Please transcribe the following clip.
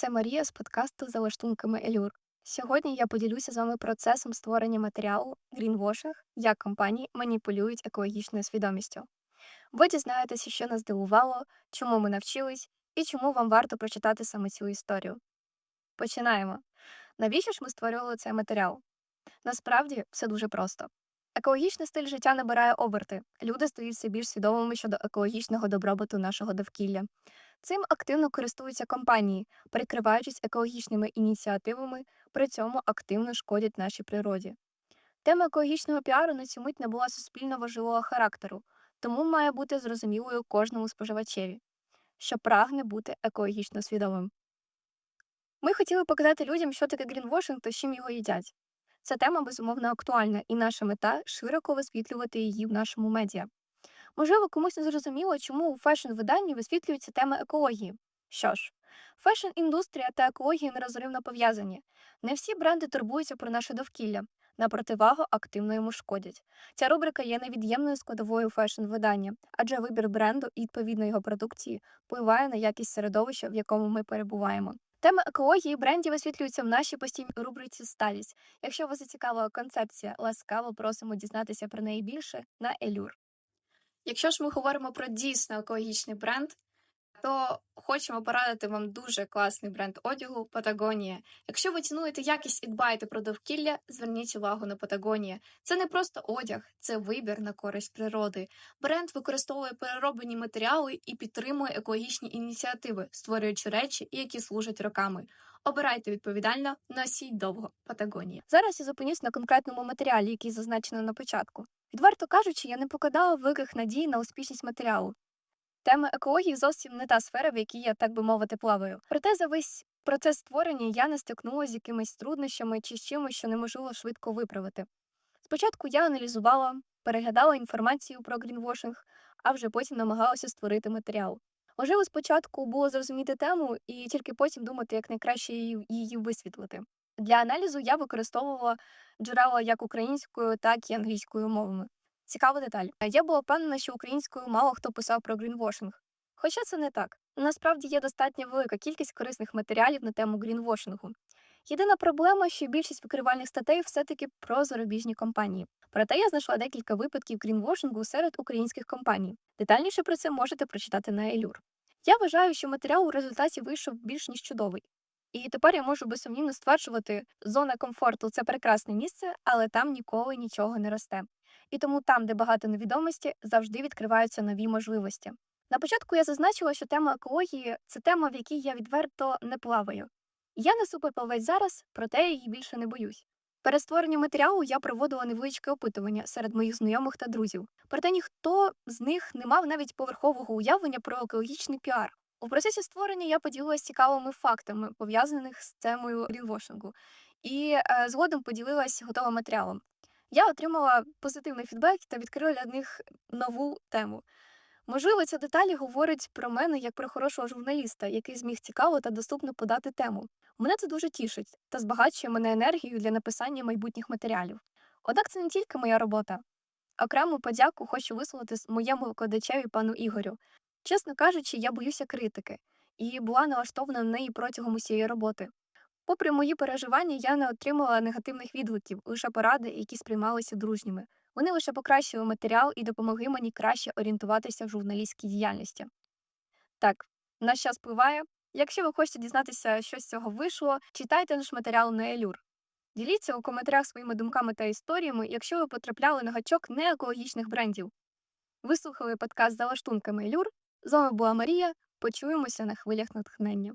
це Марія з подкасту за лаштунками Елюр. Сьогодні я поділюся з вами процесом створення матеріалу Greenwashing, як компанії маніпулюють екологічною свідомістю. Ви дізнаєтеся, що нас здивувало, чому ми навчились і чому вам варто прочитати саме цю історію. Починаємо. Навіщо ж ми створювали цей матеріал? Насправді все дуже просто. Екологічний стиль життя набирає оберти. Люди стають все більш свідомими щодо екологічного добробуту нашого довкілля. Цим активно користуються компанії, прикриваючись екологічними ініціативами, при цьому активно шкодять нашій природі. Тема екологічного піару на цю мить не була суспільно важливого характеру, тому має бути зрозумілою кожному споживачеві, що прагне бути екологічно свідомим. Ми хотіли показати людям, що таке грінвошинг та з чим його їдять. Ця тема безумовно актуальна, і наша мета широко висвітлювати її в нашому медіа. Можливо, комусь не зрозуміло, чому у фешн-виданні висвітлюється тема екології. Що ж, фешн-індустрія та екологія нерозривно пов'язані. Не всі бренди турбуються про наше довкілля, на противагу активно йому шкодять. Ця рубрика є невід'ємною складовою фешн-видання, адже вибір бренду і відповідно його продукції впливає на якість середовища, в якому ми перебуваємо. Тема екології брендів висвітлюється в нашій постійній рубриці Сталість. Якщо вас зацікавила концепція, ласкаво просимо дізнатися про неї більше на Елюр. Якщо ж ми говоримо про дійсно екологічний бренд, то хочемо порадити вам дуже класний бренд одягу Патагонія. Якщо ви цінуєте якість і дбаєте про довкілля, зверніть увагу на Патагонія. Це не просто одяг, це вибір на користь природи. Бренд використовує перероблені матеріали і підтримує екологічні ініціативи, створюючи речі, які служать роками. Обирайте відповідально, носіть довго Патагонія. Зараз я зупинюсь на конкретному матеріалі, який зазначено на початку. Відверто кажучи, я не покидала великих надій на успішність матеріалу. Тема екології зовсім не та сфера, в якій я, так би мовити, плаваю. Проте за весь процес створення я не стикнулася з якимись труднощами чи з чимось, що неможливо швидко виправити. Спочатку я аналізувала, переглядала інформацію про грінвошинг, а вже потім намагалася створити матеріал. Можливо, спочатку було зрозуміти тему і тільки потім думати, як найкраще її висвітлити. Для аналізу я використовувала джерела як українською, так і англійською мовами. Цікава деталь. Я була впевнена, що українською мало хто писав про грінвошинг. Хоча це не так. Насправді є достатньо велика кількість корисних матеріалів на тему грінвошингу. Єдина проблема, що більшість викривальних статей все-таки про зарубіжні компанії. Проте я знайшла декілька випадків грінвошингу серед українських компаній. Детальніше про це можете прочитати на Елюр. Я вважаю, що матеріал у результаті вийшов більш ніж чудовий. І тепер я можу безсумнівно стверджувати, зона комфорту це прекрасне місце, але там ніколи нічого не росте. І тому там, де багато невідомості, завжди відкриваються нові можливості. На початку я зазначила, що тема екології це тема, в якій я відверто не плаваю. Я несу попливець зараз, проте її більше не боюсь. Перед створенням матеріалу я проводила невеличке опитування серед моїх знайомих та друзів, проте ніхто з них не мав навіть поверхового уявлення про екологічний піар. У процесі створення я поділилася цікавими фактами, пов'язаних з темою грінвошингу, і е, згодом поділилась готовим матеріалом. Я отримала позитивний фідбек та відкрила для них нову тему. Можливо, ця деталі говорить про мене як про хорошого журналіста, який зміг цікаво та доступно подати тему. Мене це дуже тішить та збагачує мене енергією для написання майбутніх матеріалів. Однак це не тільки моя робота. Окрему подяку хочу висловити моєму викладачеві пану Ігорю. Чесно кажучи, я боюся критики і була налаштована на неї протягом усієї роботи. Попри мої переживання, я не отримала негативних відгуків, лише поради, які сприймалися дружніми. Вони лише покращили матеріал і допомогли мені краще орієнтуватися в журналістській діяльності. Так, наш час пливає. Якщо ви хочете дізнатися, що з цього вийшло, читайте наш матеріал на Елюр. Діліться у коментарях своїми думками та історіями, якщо ви потрапляли на гачок неекологічних брендів. Ви слухали подкаст за лаштунками Елюр. З вами була Марія. Почуємося на хвилях натхнення.